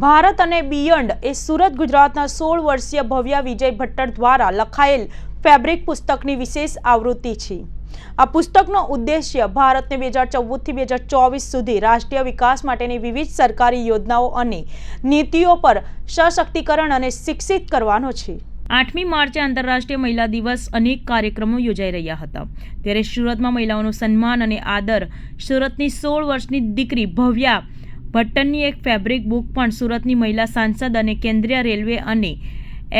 ભારત અને બિયન્ડ એ સુરત ગુજરાતના સોળ વર્ષીય ભવ્ય વિજય ભટ્ટર દ્વારા લખાયેલ ફેબ્રિક પુસ્તકની વિશેષ આવૃત્તિ છે. આ પુસ્તકનો ઉદ્દેશ્ય ભારતને બે હજાર ચૌદથી બે હજાર ચોવીસ સુધી રાષ્ટ્રીય વિકાસ માટેની વિવિધ સરકારી યોજનાઓ અને નીતિઓ પર સશક્તિકરણ અને શિક્ષિત કરવાનો છે. આઠમી માર્ચે આંતરરાષ્ટ્રીય મહિલા દિવસ અનેક કાર્યક્રમો યોજાઈ રહ્યા હતા. ત્યારે સુરતમાં મહિલાઓનું સન્માન અને આદર સુરતની સોળ વર્ષની દીકરી ભવ્યા ભટ્ટનની એક ફેબ્રિક બુક પણ સુરતની મહિલા સાંસદ અને કેન્દ્રીય રેલવે અને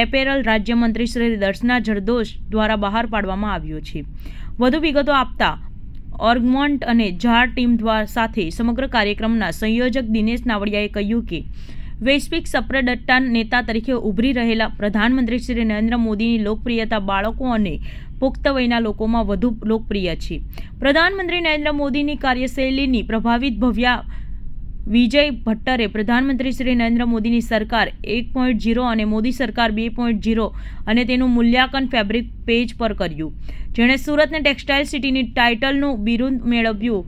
એપેરલ રાજ્યમંત્રી શ્રી દર્શના જરદોશ દ્વારા બહાર પાડવામાં આવ્યો છે. વધુ વિગતો આપતા ઓર્ગમોન્ટ અને ઝાર ટીમ દ્વારા સાથે સમગ્ર કાર્યક્રમના સંયોજક દિનેશ નાવડિયાએ કહ્યું કે, વૈશ્વિક સપ્રડટ્ટા નેતા તરીકે ઉભરી રહેલા પ્રધાનમંત્રી શ્રી નરેન્દ્ર મોદીની લોકપ્રિયતા બાળકો અને પુખ્ત વયના લોકોમાં વધુ લોકપ્રિય છે. પ્રધાનમંત્રી નરેન્દ્ર મોદીની કાર્યશૈલીની પ્રભાવિત ભવ્યા વિજય ભટ્ટરે પ્રધાનમંત્રી શ્રી નરેન્દ્ર મોદીની સરકાર એક પોઈન્ટ જીરો અને મોદી સરકાર બે પોઈન્ટ જીરો અને તેનું મૂલ્યાંકન ફેબ્રિક પેજ પર કર્યું. જેણે સુરતને ટેક્સટાઇલ સિટીની ટાઇટલનું બિરુદ મેળવ્યું.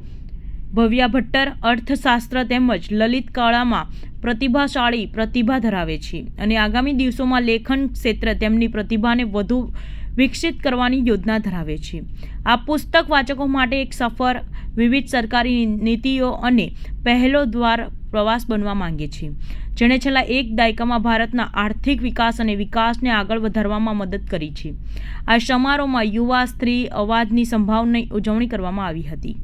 ભવ્યા ભટ્ટર અર્થશાસ્ત્ર તેમજ લલિત કળામાં પ્રતિભાશાળી પ્રતિભા ધરાવે છે. અને આગામી દિવસોમાં લેખન ક્ષેત્રે તેમની પ્રતિભાને વધુ વિકસિત કરવાની યોજના ધરાવે છે. આ પુસ્તક વાચકો માટે એક સફર વિવિધ સરકારી નીતિઓ અને પહેલો દ્વાર પ્રવાસ બનવા માંગે છે. જેણે છેલ્લા એક દાયકામાં ભારતના આર્થિક વિકાસ અને વિકાસને આગળ વધારવામાં મદદ કરી છે. આ સમારોહમાં યુવા, સ્ત્રી, અવાજની સંભાવનાની ઉજવણી કરવામાં આવી હતી.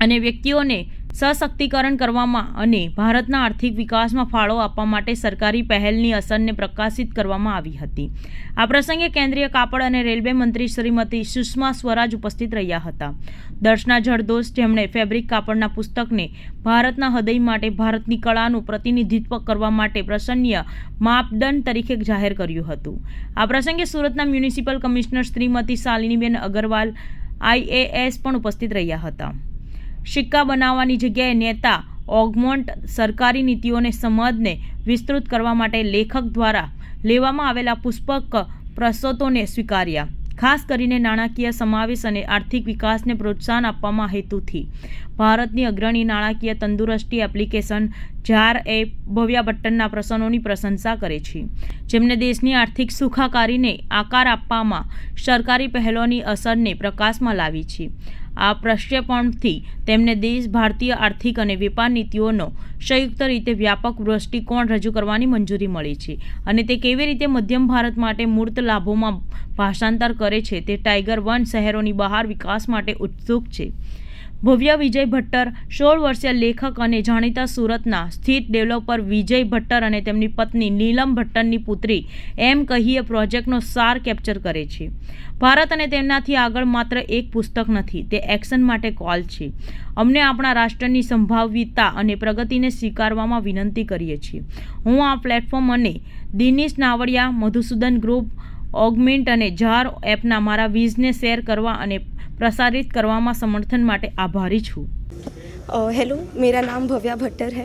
અને વ્યક્તિઓને સશક્તિકરણ કરવામાં અને ભારતના આર્થિક વિકાસમાં ફાળો આપવા માટે સરકારી પહેલની અસરને પ્રકાશિત કરવામાં આવી હતી. આ પ્રસંગે કેન્દ્રીય કાપડ અને રેલવે મંત્રી શ્રીમતી સુષ્મા સ્વરાજ ઉપસ્થિત રહ્યા હતા. દર્શના જરદોશ જેમણે ફેબ્રિક કાપડના પુસ્તકને ભારતના હૃદય માટે ભારતની કળાનું પ્રતિનિધિત્વ કરવા માટે પ્રસન્નીય માપદંડ તરીકે જાહેર કર્યું હતું. આ પ્રસંગે સુરતના municipal commissioner Shrimati Shaliniben Agarwal IAS પણ ઉપસ્થિત રહ્યા હતા. સિક્કા બનાવવાની જગ્યાએ નેતા ઓગમોન્ટ સરકારી નીતિઓને સમજને વિસ્તૃત કરવા માટે લેખક દ્વારા લેવામાં આવેલા પુષ્પક પ્રસોતોને સ્વીકાર્યા. ખાસ કરીને નાણાકીય સમાવેશ અને આર્થિક વિકાસને પ્રોત્સાહન આપવામાં હેતુથી. ભારતની અગ્રણી નાણાકીય તંદુરસ્તી એપ્લિકેશન જાર એ ભવ્યા ભટ્ટનના પ્રસંગોની પ્રશંસા કરે છે. જેમને દેશની આર્થિક સુખાકારીને આકાર આપવામાં સરકારી પહેલોની અસરને પ્રકાશમાં લાવી છે. આ પ્રક્ષેપણથી તેમને દેશ, ભારતીય આર્થિક અને વેપાર નીતિઓનો સંયુક્ત રીતે વ્યાપક દૃષ્ટિકોણ રજૂ કરવાની મંજૂરી મળી છે અને તે કેવી રીતે મધ્યમ ભારત માટે મૂર્ત લાભોમાં ભાષાંતર કરે છે તે ટાઈગર વન શહેરોની બહાર વિકાસ માટે ઉત્સુક છે. ભવ્ય વિજય ભટ્ટર, સોળ વર્ષીય લેખક અને જાણીતા સુરતના સ્થિત ડેવલપર વિજય ભટ્ટર અને તેમની પત્ની નીલમ ભટ્ટરની પુત્રી એમ કહીએ પ્રોજેક્ટનો સાર કેપ્ચર કરે છે. ભારત અને તેમનાથી આગળ માત્ર એક પુસ્તક નથી, તે એક્શન માટે કોલ છે. અમને આપણા રાષ્ટ્રની સંભાવ્યતા અને પ્રગતિને સ્વીકારવામાં વિનંતી કરીએ છીએ. હું આ પ્લેટફોર્મ અને દિનેશ નાવડિયા, મધુસૂદન ગ્રુપ ઓગમેન્ટ અને જાર એપના મારા વિઝને શેર કરવા અને प्रसारित કરવામાં સમર્થન માટે આભારી છું हेलो मेरा नाम भव्या भट्टर है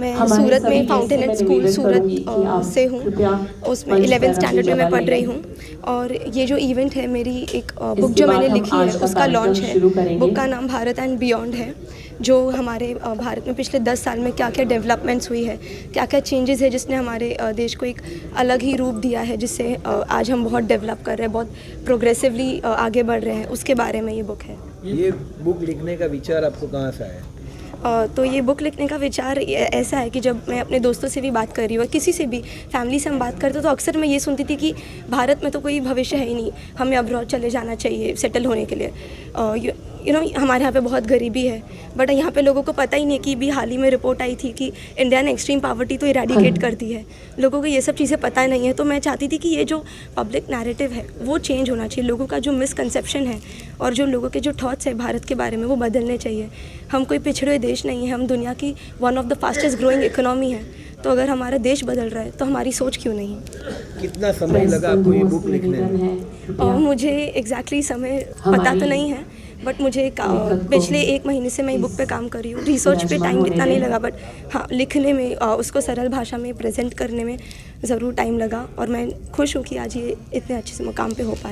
मैं सूरत में फाउंटेन एंड स्कूल सूरत अ, से हूँ उसमें इलेवेंथ स्टैंडर्ड में मैं पढ़ रही हूँ और ये जो इवेंट है मेरी एक अ, बुक जो मैंने लिखी है उसका लॉन्च है बुक का नाम भारत एंड बियॉन्ड है जो हमारे भारत में पिछले दस साल में क्या क्या डेवलपमेंट्स हुई है क्या क्या चेंजेस है जिसने हमारे देश को एक अलग ही रूप दिया है जिससे आज हम बहुत डेवलप कर रहे हैं बहुत प्रोग्रेसिवली आगे बढ़ रहे हैं उसके बारे में ये बुक है। ये बुक लिखने का विचार आपको कहाँ से आया? तो ये बुक लिखने का विचार ऐसा है कि जब मैं अपने दोस्तों से भी बात कर रही हूँ किसी से भी फैमिली से हम बात करते तो अक्सर मैं ये सुनती थी कि भारत में तो कोई भविष्य है ही नहीं हमें अब्रॉड चले जाना चाहिए सेटल होने के लिए। यू नो हमारे यहाँ पे बहुत गरीबी है बट यहाँ पे लोगों को पता ही नहीं कि भी हाल ही में रिपोर्ट आई थी कि इंडिया ने एक्सट्रीम पावर्टी तो इरेडिकेट कर दी है। लोगों को ये सब चीज़ें पता नहीं है तो मैं चाहती थी कि ये जो पब्लिक नैरेटिव है वो चेंज होना चाहिए लोगों का जो मिसकनसेप्शन है और जो लोगों के जो थॉट्स है भारत के बारे में वो बदलने चाहिए। हम कोई पिछड़े हुए देश नहीं है हम दुनिया की one of the fastest growing economy है तो अगर हमारा देश बदल रहा है तो हमारी सोच क्यों नहीं? कितना समय लगा आपको ये बुक लिखने में? और मुझे एग्जैक्टली exactly समय पता तो नहीं है बट मुझे पिछले एक महीने से मैं बुक पे काम कर रही हूँ। रिसर्च पे टाइम इतना नहीं लगा बट हाँ लिखने में आ, उसको सरल भाषा में प्रेजेंट करने में ज़रूर टाइम लगा और मैं खुश हूँ कि आज ये इतने अच्छे से मुकाम पे हो पाया।